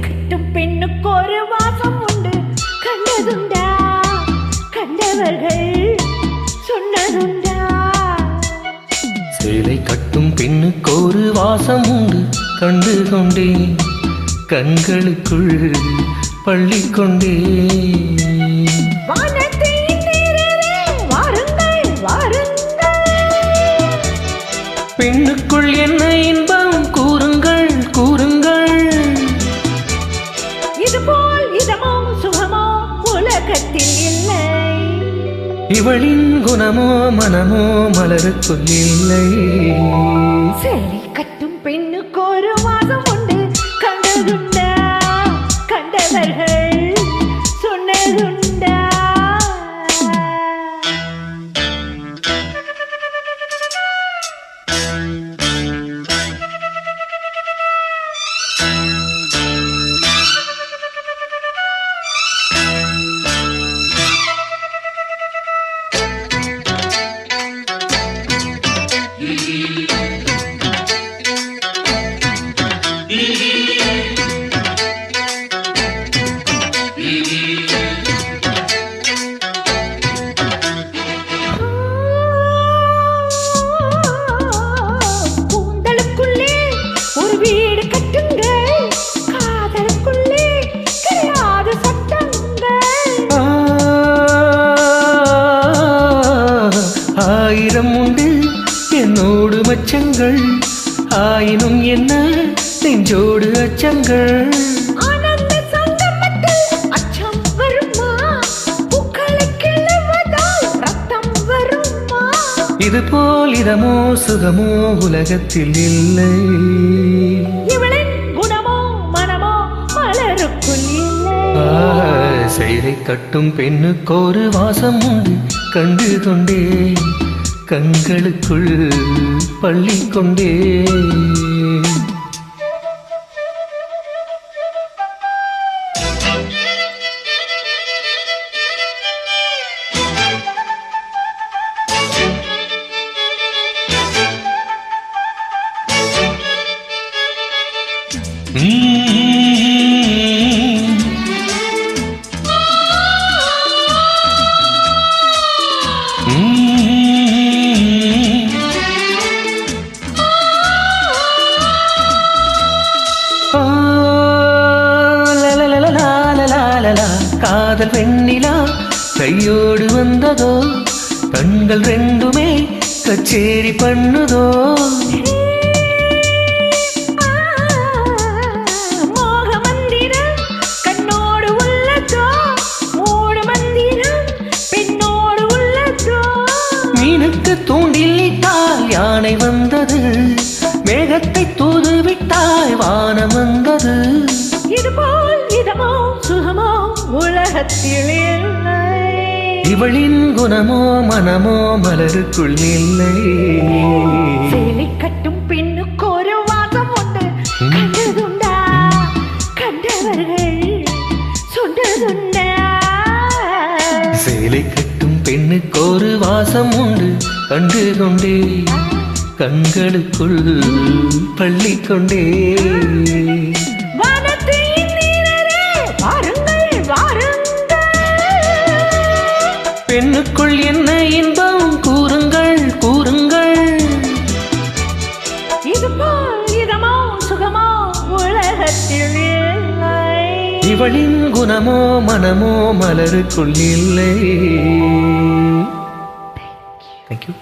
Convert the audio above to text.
கிட்டும் பெண்ணுக்கு ஒரு வாசம் உண்டு. கண்டதுண்டா? கண்டவர்கள் சொன்னதுண்டா? சேலை கட்டும் கண்களுக்குள். பள்ளி வாருங்கள் பெண்ணுக்குள் என்ன இன்பம்? கூறுங்கள் கூறுங்கள். இதுபோல் இதமோ சுகமோ உலகத்தில் இல்லை. இவளின் குணமோ மனமோ மலருக்குள் இல்லை. சேலை கட்டும் பெண்ணுக்கு ஒரு வாசம். ஆயிரம் உண்டு. என்னோடு மச்சங்கள். ஆயினும் என்ன? நெஞ்சோடு அச்சங்கள். இது போல் இதமோ சுகமோ உலகத்தில் இல்லை. செயலை கட்டும் பெண்ணுக்கு ஒரு வாசம் உண்டு. கண்டு கொண்டே கண்களுக்குள் பள்ளி கொண்டே காதல் வெண்ணிலா கையோடு வந்ததோ? கண்கள் ரெண்டுமே கச்சேரி பண்ணுதோ? தூண்டில் இட்டால் யானை வந்தது. மேகத்தை தூது விட்டாய் வானம் வந்தது. இதுபோல் இதமோ சுகமோ? உலகத்தில் இல்லை இவளின் குணமோ மனமோ மலருக்குள் இல்லை கட்டும் பெண்ணுக்கு ஒரு வாசம் உண்டு. கண்டதுண்டா? கண்டவர்கள் சொன்னதுண்டா? சேலை கட்டும் பெண்ணுக்கு ஒரு வாசம் உண்டு. கண்டு கொண்டே கண்களுக்குள் பள்ளி கொண்டே இவளின் குணமோ மனமோ மலருக்குள் இல்லை தேங்க்யூ